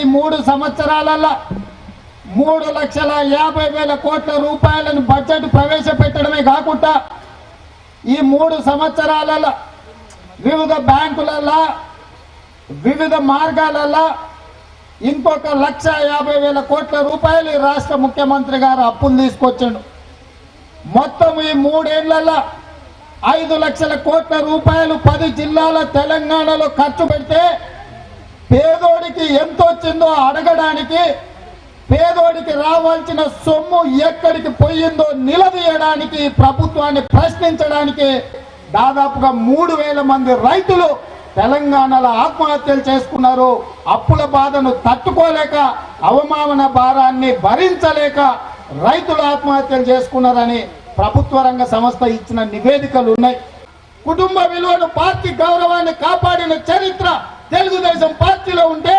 ఈ మూడు సంవత్సరాలలో మూడు లక్షల యాభై వేల కోట్ల రూపాయలను బడ్జెట్ ప్రవేశపెట్టడమే కాకుండా ఈ మూడు సంవత్సరాలలో వివిధ బ్యాంకులలో వివిధ మార్గాలలో ఇంకొక లక్ష యాభై వేల కోట్ల రూపాయలు ఈ రాష్ట్ర ముఖ్యమంత్రి గారు అప్పులు తీసుకొచ్చాడు. మొత్తం ఈ మూడేళ్ళలో ఐదు లక్షల కోట్ల రూపాయలు పది జిల్లాల తెలంగాణలో ఖర్చు పెడితే పేదోడికి ఎంత వచ్చిందో అడగడానికి పేదోడికి రావాల్సిన సొమ్ము ఎక్కడికి పోయిందో నిలదీయడానికి ప్రభుత్వాన్ని ప్రశ్నించడానికి దాదాపుగా మూడు వేల మంది రైతులు తెలంగాణలో ఆత్మహత్యలు చేసుకున్నారు. అప్పుల బాధను తట్టుకోలేక అవమాన భారాన్ని భరించలేక రైతులు ఆత్మహత్యలు చేసుకున్నారని ప్రభుత్వ రంగ సంస్థ ఇచ్చిన నివేదికలు ఉన్నాయి. కుటుంబ విలువను పార్టీ గౌరవాన్ని కాపాడిన చరిత్ర తెలుగుదేశం పార్టీలో ఉంటే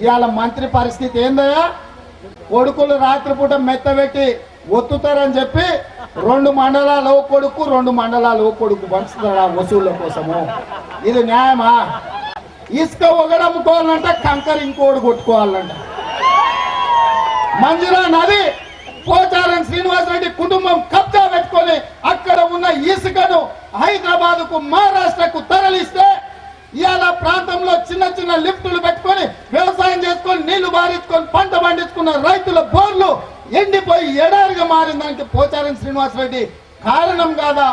ఇవాళ మంత్రి పరిస్థితి ఏందయ్యా? కొడుకులు రాత్రిపూట మెత్తబెట్టి ఒత్తుతారని చెప్పి రెండు మండలాలు కొడుకు రెండు మండలాలు కొడుకు పంచుతారా వసూళ్ళ కోసము? ఇది న్యాయమా? ఇసుక ఒకడమ్ముకోవాలంట కంకర ఇంకోడు కొట్టుకోవాలంట. మంజురా నది పోచారం శ్రీనివాసరెడ్డి కుటుంబం కబ్జా పెట్టుకొని ఉన్న లిఫ్టులు పెట్టుకొని వ్యవసాయం చేసుకొని నీళ్ళు బారించుకొని పంట పండించుకున్న రైతుల బోర్లు ఎండిపోయి ఎడారిగా మారిన దానికి పోచారం శ్రీనివాసరెడ్డి కారణం కాదా?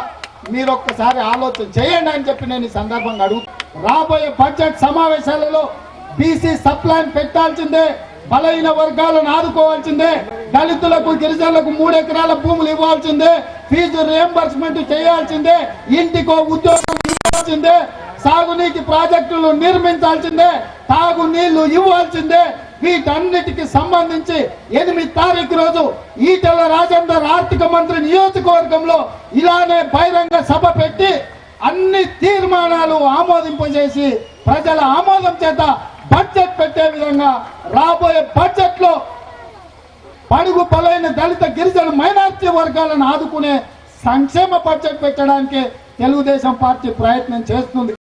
మీరు ఒక్కసారి ఆలోచన చేయండి అని చెప్పి నేను ఈ సందర్భంగా అడుగు రాబోయే బడ్జెట్ సమావేశాలలో బీసీ సప్లాన్ పెట్టాల్సిందే బలహీన వర్గాలను ఆదుకోవాల్సిందే దళితులకు గిరిజనులకు మూడు ఎకరాల భూములు ఇవ్వాల్సిందే ఫీజు రియంబర్స్మెంట్ చేయాల్సిందే ఇంటికో ఉద్యోగం ఇవ్వాల్సిందే సాగునీటి ప్రాజెక్టులు నిర్మించాల్సిందే తాగునీళ్ళు ఇవ్వాల్సిందే. వీటన్నిటికి సంబంధించి ఎనిమిది తారీఖు రోజు ఈటెల రాజేందర్ ఆర్థిక మంత్రి నియోజకవర్గంలో ఇలానే బహిరంగ సభ పెట్టి అన్ని తీర్మానాలు ఆమోదింపజేసి ప్రజల ఆమోదం చేత బడ్జెట్ పెట్టే విధంగా రాబోయే బడ్జెట్లో పడుగు పొలైన దళిత గిరిజన మైనార్టీ వర్గాలను ఆదుకునే సంక్షేమ బడ్జెట్ పెట్టడానికి తెలుగుదేశం పార్టీ ప్రయత్నం చేస్తుంది.